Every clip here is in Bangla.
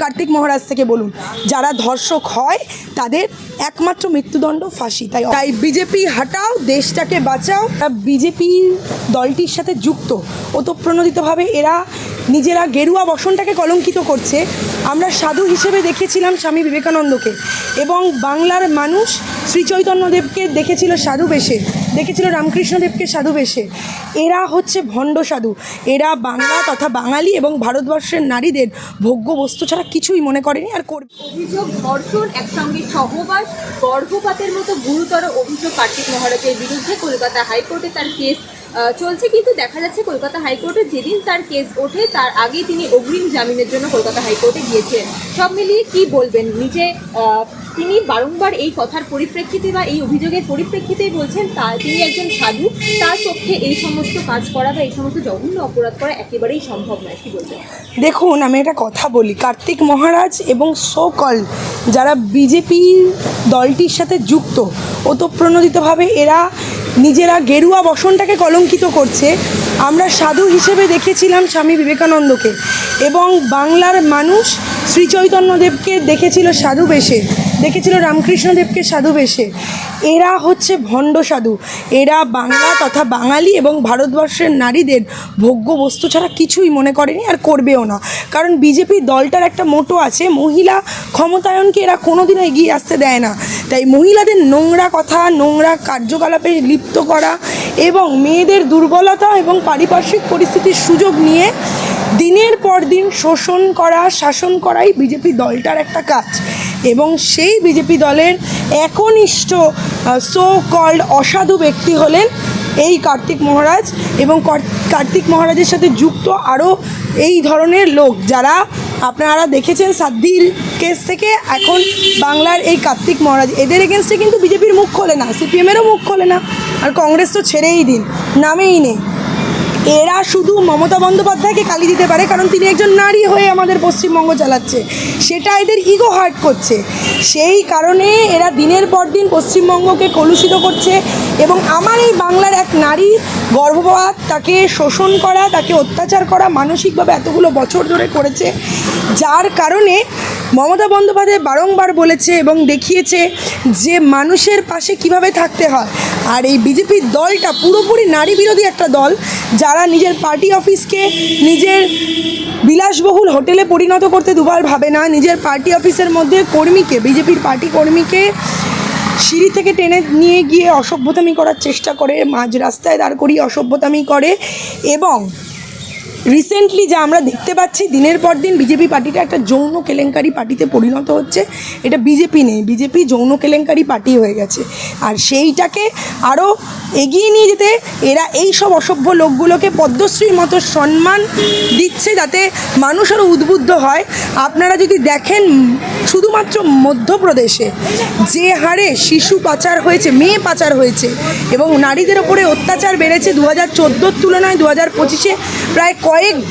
কার্তিক মহারাজ থেকে বলুন, যারা ধর্ষক হয়, তাদের একমাত্র মৃত্যুদণ্ড ফাঁসি, তাই তাই বিজেপি হাটাও, দেশটাকে বাঁচাও। বিজেপি দলটির সাথে যুক্ত, ওতপ্রণোদিতভাবে এরা নিজেরা গেরুয়া বসনটাকে কলঙ্কিত করছে আমরা সাধু হিসেবে দেখেছিলাম স্বামী বিবেকানন্দকে এবং বাংলার মানুষ শ্রীচৈতন্যদেবকে দেখেছিল সাধু বেশে, দেখেছিল রামকৃষ্ণদেবকে সাধু বেশে। এরা হচ্ছে ভণ্ড সাধু। এরা বাংলা তথা বাঙালি এবং ভারতবর্ষের নারীদের ভোগ্য বস্তু ছাড়া কিছুই মনে করেনি আর করবে অভিযোগ ধর্ষণ একসঙ্গে সহবাস, গর্ভপাতের মতো গুরুতর অভিযোগ কার্তিক মহারাজের বিরুদ্ধে কলকাতা হাইকোর্টে তার কেস চলছে কিন্তু দেখা যাচ্ছে কলকাতা হাইকোর্টে যেদিন তার কেস ওঠে, তার আগে তিনি অগ্রিম জামিনের জন্য কলকাতা হাইকোর্টে গিয়েছেন সব মিলিয়ে কি বলবেন? নিজে তিনি বারংবার এই কথার পরিপ্রেক্ষিতে বা এই অভিযোগের পরিপ্রেক্ষিতেই বলছেন, তা তিনি একজন সাধু, তার পক্ষে এই সমস্ত কাজ করা বা এই সমস্ত জঘন্য অপরাধ করা একেবারেই সম্ভব নয়। কি বলবেন? দেখুন, আমি একটা কথা বলি। কার্তিক মহারাজ এবং সোকল যারা বিজেপি দলটির সাথে যুক্ত, ওতপ্রণোদিতভাবে এরা নিজেরা গেরুয়া বসনটাকে কলঙ্কিত করছে। আমরা সাধু হিসেবে দেখেছিলাম স্বামী বিবেকানন্দকে এবং বাংলার মানুষ শ্রীচৈতন্যদেবকে দেখেছিল সাধু বেশে। দেখেছিল রামকৃষ্ণদেবকে সাধু বেশে। এরা হচ্ছে ভণ্ড সাধু। এরা বাংলা তথা বাঙালি এবং ভারতবর্ষের নারীদের ভোগ্য বস্তু ছাড়া কিছুই মনে করেনি আর করবেও না। কারণ বিজেপি দলটার একটা মোটো আছে, মহিলা ক্ষমতায়নকে এরা কোনোদিনও এগিয়ে আসতে দেয় না। তাই মহিলাদের নোংরা কথা, নোংরা কার্যকলাপে লিপ্ত করা এবং মেয়েদের দুর্বলতা এবং পারিপার্শ্বিক পরিস্থিতির সুযোগ নিয়ে দিনের পর দিন শোষণ করা, শাসন করাই বিজেপি দলটার একটা কাজ। এবং সেই বিজেপি দলের একনিষ্ঠ সো কল্ড অসাধু ব্যক্তি হলেন এই কার্তিক মহারাজ এবং কার্তিক মহারাজের সাথে যুক্ত আরও এই ধরনের লোক যারা আপনারা দেখেছেন সাদ্দির কেস থেকে এখন বাংলার এই কার্তিক মহারাজ। এদের এগেনস্টে কিন্তু বিজেপির মুখ খোলে না, সিপিএমেরও মুখ খোলে না, আর কংগ্রেস তো ছেড়েই দিন, নামেই নেই। এরা শুধু মমতা বন্দ্যোপাধ্যায়কে কালি দিতে পারে, কারণ তিনি একজন নারী হয়ে আমাদের পশ্চিমবঙ্গ চালাচ্ছে। সেটা এদের ইগো হার্ট করছে। সেই কারণে এরা দিনের পর দিন পশ্চিমবঙ্গকে কলুষিত করছে এবং আমার এই বাংলার এক নারী গর্ভপাত, তাকে শোষণ করা, তাকে অত্যাচার করা মানসিকভাবে এতগুলো বছর ধরে করেছে, যার কারণে মমতা বন্দ্যোপাধ্যায় বারংবার বলেছে এবং দেখিয়েছে যে মানুষের পাশে কীভাবে থাকতে হয়। আর এই বিজেপির দলটা পুরোপুরি নারী বিরোধী একটা দল, যারা নিজের পার্টি অফিসকে নিজের বিলাসবহুল হোটেলে পরিণত করতে দুবার ভাবে না। নিজের পার্টি অফিসের মধ্যে কর্মীকে, বিজেপির পার্টি কর্মীকে সিঁড়ি থেকে টেনে নিয়ে গিয়ে অসভ্যতামি করার চেষ্টা করে, মাঝ রাস্তায় দাঁড় করিয়ে অসভ্যতামি করে এবং রিসেন্টলি যা আমরা দেখতে পাচ্ছি, দিনের পর দিন বিজেপি পার্টিটা একটা যৌন কেলেঙ্কারি পার্টিতে পরিণত হচ্ছে। এটা বিজেপি নেই, বিজেপি যৌন কেলেঙ্কারি পার্টি হয়ে গেছে। আর সেইটাকে আরও এগিয়ে নিয়ে যেতে এরা এই সব অসভ্য লোকগুলোকে পদ্মশ্রীর মতো সম্মান দিচ্ছে যাতে মানুষ আরও উদ্বুদ্ধ হয়। আপনারা যদি দেখেন, শুধুমাত্র মধ্যপ্রদেশে যে হারে শিশু পাচার হয়েছে, মেয়ে পাচার হয়েছে, এবং নারীদের ওপরে অত্যাচার বেড়েছে দু হাজার চোদ্দোর তুলনায় দু হাজার পঁচিশে, প্রায়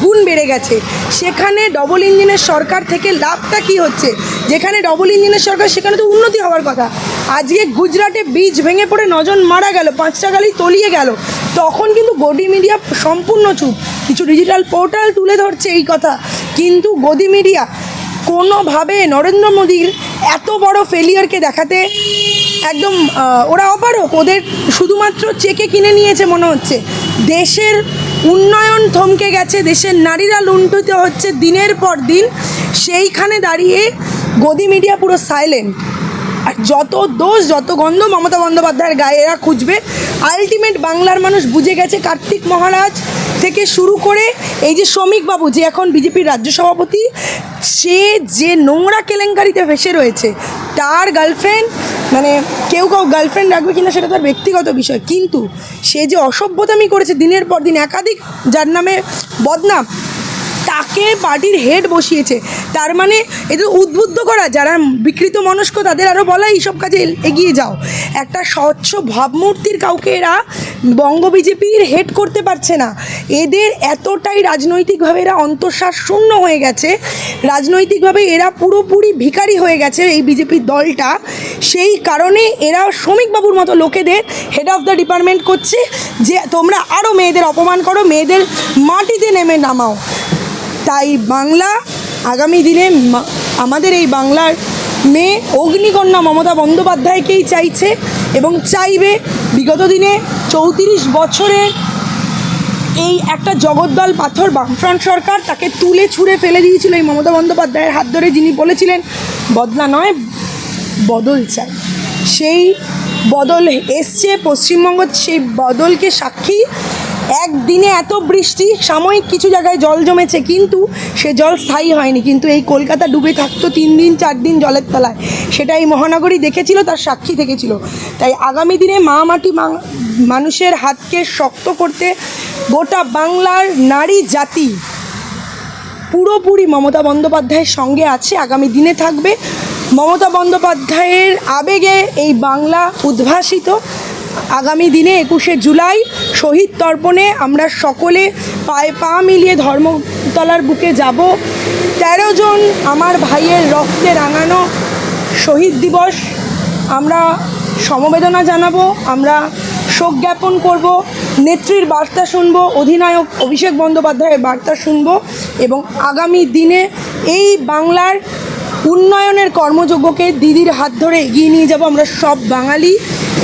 গুণ বেড়ে গেছে। সেখানে ডবল ইঞ্জিনের সরকার থেকে লাভটা কি হচ্ছে? যেখানে ডবল ইঞ্জিনের সরকার, সেখানে তো উন্নতি হওয়ার কথা। আজকে গুজরাটে বীজ ভেঙে পড়ে নজন মারা গেল, পাঁচটা গালি তলিয়ে গেল। তখন কিন্তু গদি মিডিয়া সম্পূর্ণ চুপ। কিছু ডিজিটাল পোর্টাল তুলে ধরছে এই কথা। কিন্তু গদি মিডিয়া কোনোভাবে নরেন্দ্র মোদীর এত বড় ফেলিয়ারকে দেখাতে একদম ওরা অপারক ওদের শুধুমাত্র চেকে কিনে নিয়েছে মনে হচ্ছে। দেশের উন্নয়ন থমকে গেছে, দেশের নারীরা লুণ্ঠিত হচ্ছে দিনের পর দিন। সেইখানে দাঁড়িয়ে গদি মিডিয়া পুরো সাইলেন্ট আর যত দোষ, যত গন্ধ মমতা বন্দ্যোপাধ্যায়ের গায়ে এরা খুঁজবে আলটিমেট বাংলার মানুষ বুঝে গেছে কার্তিক মহারাজ থেকে শুরু করে এই যে শ্রমিক বাবু, যে এখন বিজেপির রাজ্য সভাপতি, সে যে নোংরা কেলেঙ্কারিতে ফেসে রয়েছে, তার গার্লফ্রেন্ড মানে কেউ কেউ গার্লফ্রেন্ড রাখবে কিনা সেটা তার ব্যক্তিগত বিষয়। কিন্তু সে যে অসভ্যতামি করেছে দিনের পর দিন, একাধিক যার নামে বদনাম তাকে পার্টির হেড বসিয়েছে। তার মানে এদের উদ্বুদ্ধ করা, যারা বিকৃত মনস্ক, তাদের আরও বলা এইসব কাজে এগিয়ে যাও। একটা স্বচ্ছ ভাবমূর্তির কাউকে এরা বঙ্গ বিজেপির হেড করতে পারছে না। এদের এতটাই রাজনৈতিকভাবে এরা অন্তঃশ্বাস শূন্য হয়ে গেছে। রাজনৈতিকভাবে এরা পুরোপুরি ভিখারি হয়ে গেছে এই বিজেপির দলটা। সেই কারণে এরা শ্রমিকবাবুর মতো লোকেদের হেড অফ দ্য ডিপার্টমেন্ট করছে। যে তোমরা আরও মেয়েদের অপমান করো, মেয়েদের মাটিতে নেমে নামাও। তাই বাংলা আগামী দিনে আমাদের এই বাংলার মেয়ে অগ্নিকন্যা মমতা বন্দ্যোপাধ্যায়কেই চাইছে এবং চাইবে বিগত দিনে চৌত্রিশ বছরের এই একটা জগদ্দল পাথর বামফ্রন্ট সরকার তাকে তুলে ছুঁড়ে ফেলে দিয়েছিল এই মমতা বন্দ্যোপাধ্যায়ের হাত ধরে যিনি বলেছিলেন, বদলা নয়, বদল চাই। সেই বদল এসছে, পশ্চিমবঙ্গ সেই বদলকে সাক্ষী একদিনে এত বৃষ্টি, সাময়িক কিছু জায়গায় জল জমেছে, কিন্তু সে জল স্থায়ী হয়নি। কিন্তু এই কলকাতা ডুবে থাকতো তিন দিন, চার দিন জলের তলায়। সেটা এই মহানগরী দেখেছিল, তার সাক্ষী থেকেছিল। তাই আগামী দিনে মা মাটি মানুষের হাতকে শক্ত করতে গোটা বাংলার নারী জাতি পুরোপুরি মমতা বন্দ্যোপাধ্যায়ের সঙ্গে আছে, আগামী দিনে থাকবে। মমতা বন্দ্যোপাধ্যায়ের আবেগে এই বাংলা উদ্ভাসিত। আগামী দিনে একুশে জুলাই শহীদ তর্পণে আমরা সকলে পায়ে পা মিলিয়ে ধর্মতলার বুকে যাব। তেরো জন আমার ভাইয়ের রক্তে রাঙানো শহীদ দিবস। আমরা সমবেদনা জানাব, আমরা শোক জ্ঞাপন করব, নেত্রীর বার্তা শুনব, অধিনায়ক অভিষেক বন্দ্যোপাধ্যায়ের বার্তা শুনব এবং আগামী দিনে এই বাংলার উন্নয়নের কর্মযজ্ঞকে দিদির হাত ধরে এগিয়ে নিয়ে যাব। আমরা সব বাঙালি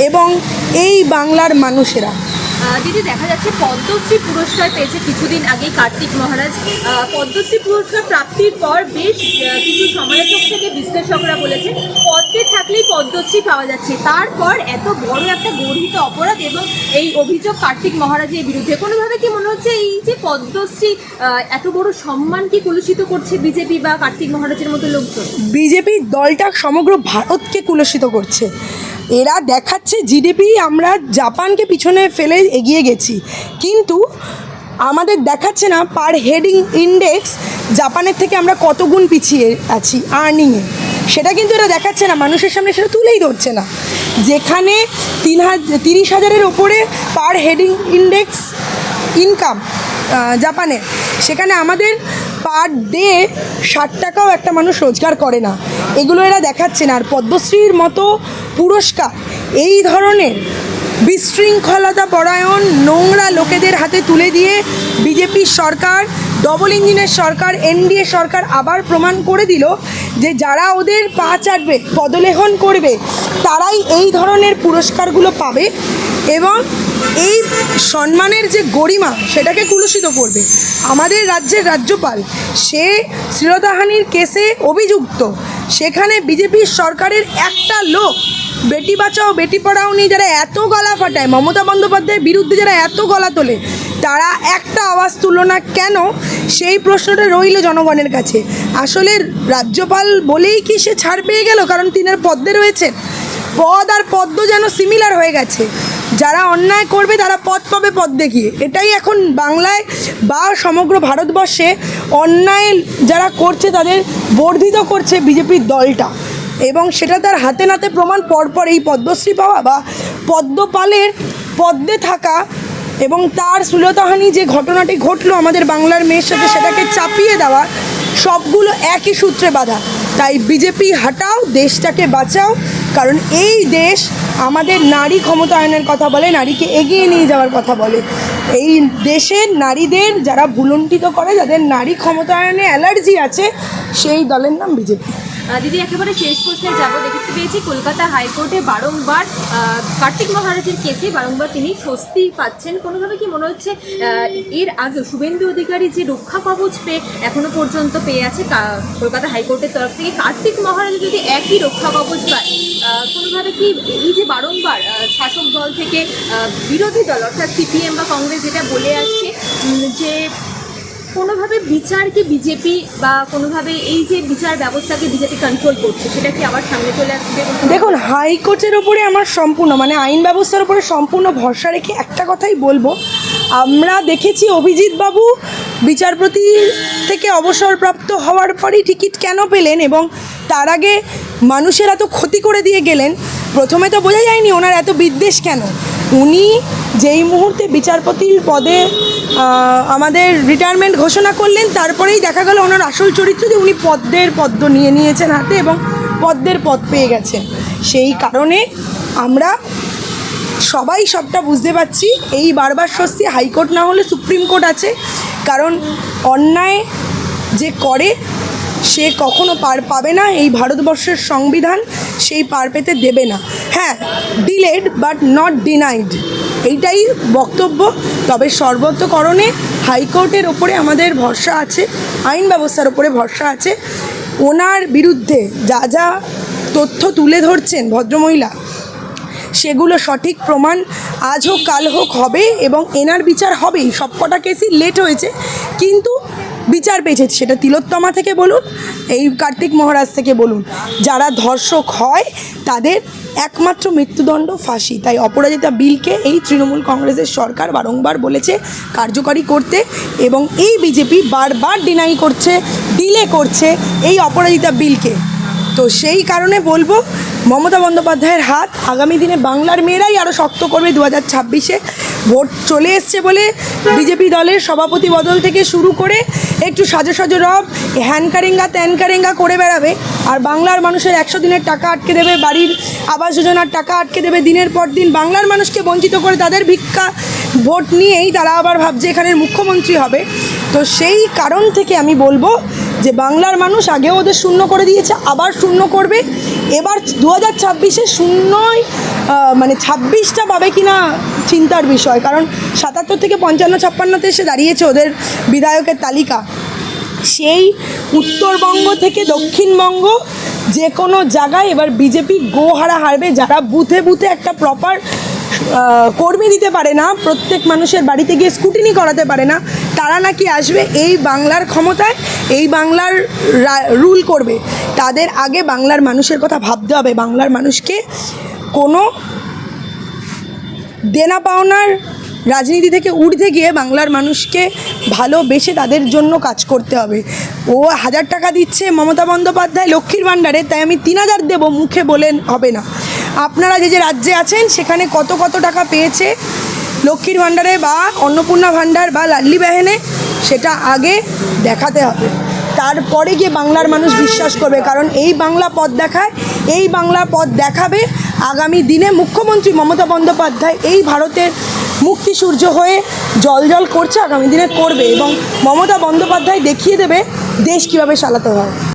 এবং এই বাংলার মানুষেরা। দিদি, দেখা যাচ্ছে পদ্মশ্রী পুরস্কার পেয়েছে কিছুদিন আগে কার্তিক মহারাজ। পদ্মশ্রী পুরস্কার প্রাপ্তির পর বেশ কিছু সমালোচক থেকে বিশ্লেষকরা বলেছে, পদ্মে থাকলেই পদ্মশ্রী পাওয়া যাচ্ছে। তারপর এত বড় একটা গর্হিত অপরাধ এবং এই অভিযোগ কার্তিক মহারাজের বিরুদ্ধে। কোনোভাবে কি মনে হচ্ছে এই যে পদ্মশ্রী এত বড় সম্মান কি কলুষিত করছে বিজেপি বা কার্তিক মহারাজের মতো লোকজন? বিজেপি দলটা সমগ্র ভারতকে কুলসিত করছে। এরা দেখাচ্ছে, জিডিপি আমরা জাপানকে পিছনে ফেলে এগিয়ে গেছি। কিন্তু আমাদের দেখাচ্ছে না পার হেডিং ইন্ডেক্স জাপানের থেকে আমরা কত গুণ পিছিয়ে আছি আর্নিংয়ে সেটা কিন্তু এরা দেখাচ্ছে না, মানুষের সামনে সেটা তুলেই ধরছে না। যেখানে তিন হাজার তিরিশ হাজারের ওপরে পার হেডিং ইন্ডেক্স ইনকাম জাপানে, সেখানে আমাদের পার ডে ষাট টাকাও একটা মানুষ রোজগার করে না। এগুলো এরা দেখাচ্ছে না। আর পদ্মশ্রীর মতো পুরস্কার, এই ধরনের বিশৃঙ্খলতা পরায়ণ নোংরা লোকেদের হাতে তুলে দিয়ে বিজেপির সরকার ডবল ইঞ্জিনের সরকার এনডিএ সরকার আবার প্রমাণ করে দিল যে যারা ওদের পা চাটবে, পদলেহন করবে, তারাই এই ধরনের পুরস্কারগুলো পাবে এবং এই সম্মানের যে গরিমা, সেটাকে কুলুষিত করবে। আমাদের রাজ্যের রাজ্যপাল, সে শ্লীলতাহানির কেসে অভিযুক্ত। সেখানে বিজেপির সরকারের একটা লোক বেটি বাঁচাও, বেটি পড়াও নিয়ে যারা এত গলা ফাটায়, মমতা বন্দ্যোপাধ্যায়ের বিরুদ্ধে যারা এত গলা তোলে, তারা একটা আওয়াজ তুলল না কেন? সেই প্রশ্নটা রইল জনগণের কাছে। আসলে রাজ্যপাল বলেই কি সে ছাড় পেয়ে গেল? কারণ তিনার পদ্মে রয়েছেন। পদ আর পদ্ম যেন সিমিলার হয়ে গেছে। যারা অন্যায় করবে, তারা পদ পাবে পদ দেখিয়ে এটাই এখন বাংলায় বা সমগ্র ভারতবর্ষে অন্যায় যারা করছে, তাদের বর্ধিত করছে বিজেপির দলটা। এবং সেটা তার হাতে নাতে প্রমাণ পরপর এই পদ্মশ্রী পাওয়া বা পদ্মপালের পদ্মে থাকা এবং তার সুলতাহানি যে ঘটনাটি ঘটলো আমাদের বাংলার মেয়ের সাথে সেটাকে চাপিয়ে দেওয়া, সবগুলো একই সূত্রে বাঁধা। তাই বিজেপি হাটাও, দেশটাকে বাঁচাও, কারণ এই দেশ আমাদের নারী ক্ষমতায়নের কথা বলে, নারীকে এগিয়ে নিয়ে যাওয়ার কথা বলে। এই দেশের নারীদের যারা ভুলুণ্ঠিত করে, যাদের নারী ক্ষমতায়নে অ্যালার্জি আছে, সেই দলের নাম বিজেপি। দিদি, একেবারে শেষ প্রশ্নে যাব। দেখতে পেয়েছি কলকাতা হাইকোর্টে বারংবার কার্তিক মহারাজের কেসে বারংবার তিনি স্বস্তি পাচ্ছেন। কোনোভাবে কি মনে হচ্ছে এর আগে শুভেন্দু অধিকারী যে রক্ষা কবচ পেয়ে এখনও পর্যন্ত পেয়ে আছে কলকাতা হাইকোর্টের তরফ থেকে, কার্তিক মহারাজ যদি একই রক্ষা কবচ পায় কোনোভাবে কি এই যে বারংবার শাসক দল থেকে বিরোধী দল, অর্থাৎ সিপিএম বা কংগ্রেস যেটা বলে আসছে যে কোনোভাবে বিচারকে বিজেপি বা কোনোভাবে এই যে বিচার ব্যবস্থাকে বিজেপি কন্ট্রোল করছে, সেটা কি আবার সামনে চলে আসবে? দেখুন, হাইকোর্টের ওপরে আমার সম্পূর্ণ মানে আইন ব্যবস্থার উপরে সম্পূর্ণ ভরসা রেখে একটা কথাই বলব। আমরা দেখেছি অভিজিৎ বাবু বিচারপতি থেকে অবসরপ্রাপ্ত হওয়ার পরই টিকিট কেন পেলেন এবং তার আগে মানুষের এত ক্ষতি করে দিয়ে গেলেন। প্রথমে তো বোঝা যায়নি ওনার এত বিদ্বেষ কেন। উনি যেই মুহূর্তে বিচারপতির পদে আমাদের রিটায়ারমেন্ট ঘোষণা করলেন, তারপরেই দেখা গেল ওনার আসল চরিত্র যে উনি পদ্মের পদ্ম নিয়ে নিয়েছেন হাতে এবং পদ্মের পদ পেয়ে গেছেন। সেই কারণে আমরা সবাই সবটা বুঝতে পারছি। এই বারবার স্বস্তি, হাইকোর্ট না হলে সুপ্রিম কোর্ট আছে। কারণ অন্যায় যে করে সে কখনো পার পাবে না, এই ভারতবর্ষের সংবিধান সেই পার পেতে দেবে না। হ্যাঁ ডিলেড বাট নট ডিনাইড এইটাই বক্তব্য। তবে সর্বত্রকরণে হাইকোর্টের ওপরে আমাদের ভরসা আছে, আইন ব্যবস্থার ওপরে ভরসা আছে। ওনার বিরুদ্ধে যা যা তথ্য তুলে ধরছেন ভদ্রমহিলা, সেগুলো সঠিক প্রমাণ আজ হোক, কাল হোক, হবে এবং এনার বিচার হবেই। সবকটা কেসই লেট হয়েছে। কিন্তু বিচার পেয়েছে, সেটা তিলোত্তমা থেকে বলুন, এই কার্তিক মহারাজ থেকে বলুন। যারা ধর্ষক হয়, তাদের একমাত্র মৃত্যুদণ্ড ফাঁসি। তাই অপরাজিতা বিলকে এই তৃণমূল কংগ্রেসের সরকার বারংবার বলেছে কার্যকারী করতে এবং এই বিজেপি বারবার ডিনাই করছে ডিলে করছে এই অপরাজিতা বিলকে। তো সেই কারণে বলব মমতা বন্দ্যোপাধ্যায়ের হাত আগামী দিনে বাংলার মেয়েরাই আরও শক্ত করবে দু হাজার ছাব্বিশে। ভোট চলে এসছে বলে বিজেপি দলের সভাপতি বদল থেকে শুরু করে একটু সাজো সাজো রব হ্যানকারেঙ্গা ত্যানকারেঙ্গা করে বেড়াবে। আর বাংলার মানুষের একশো দিনের টাকা আটকে দেবে, বাড়ির আবাস যোজনার টাকা আটকে দেবে দিনের পর দিন। বাংলার মানুষকে বঞ্চিত করে তাদের ভিক্ষা, ভোট নিয়েই তারা আবার ভাবছে এখানের মুখ্যমন্ত্রী হবে। তো সেই কারণ থেকে আমি বলব যে বাংলার মানুষ আগেও ওদের শূন্য করে দিয়েছে, আবার শূন্য করবে। এবার দু হাজার ছাব্বিশে শূন্যই মানে ছাব্বিশটা পাবে কি না চিন্তার বিষয়, কারণ সাতাত্তর থেকে পঞ্চান্ন, ছাপ্পান্নতে এসে দাঁড়িয়েছে ওদের বিধায়কের তালিকা। সেই উত্তরবঙ্গ থেকে দক্ষিণবঙ্গ যে কোনো জায়গায় এবার বিজেপি গোহারা হারবে, যারা বুথে বুথে একটা প্রপার কর্মী দিতে পারে না, প্রত্যেক মানুষের বাড়িতে গিয়ে স্কুটিনি করাতে পারে না, তারা নাকি আসবে এই বাংলার ক্ষমতায়, এই বাংলার রুল করবে। তাদের আগে বাংলার মানুষের কথা ভাবতে হবে, বাংলার মানুষকে কোনো দেনা পাওনার রাজনীতি থেকে উঠতে গিয়ে বাংলার মানুষকে ভালোবেসে তাদের জন্য কাজ করতে হবে। ও হাজার টাকা দিচ্ছে মমতা বন্দ্যোপাধ্যায় লক্ষ্মীর ভাণ্ডারে, তাই আমি তিন হাজার দেবো, মুখে বলেন হবে না। আপনারা যে যে রাজ্যে আছেন, সেখানে কত কত টাকা পেয়েছে লক্ষ্মীর ভাণ্ডারে বা অন্নপূর্ণা ভাণ্ডার বা লাল্লি বাহেনে, সেটা আগে দেখাতে হবে। তারপরে গিয়ে বাংলার মানুষ বিশ্বাস করবে, কারণ এই বাংলা পথ দেখায়, এই বাংলা পথ দেখাবে আগামী দিনে মুখ্যমন্ত্রী মমতা বন্দ্যোপাধ্যায় এই ভারতের মুক্তি সূর্য হয়ে জল জল করছে, আগামী দিনে করবে এবং মমতা বন্দ্যোপাধ্যায় দেখিয়ে দেবে দেশ কীভাবে চালাতে হয়।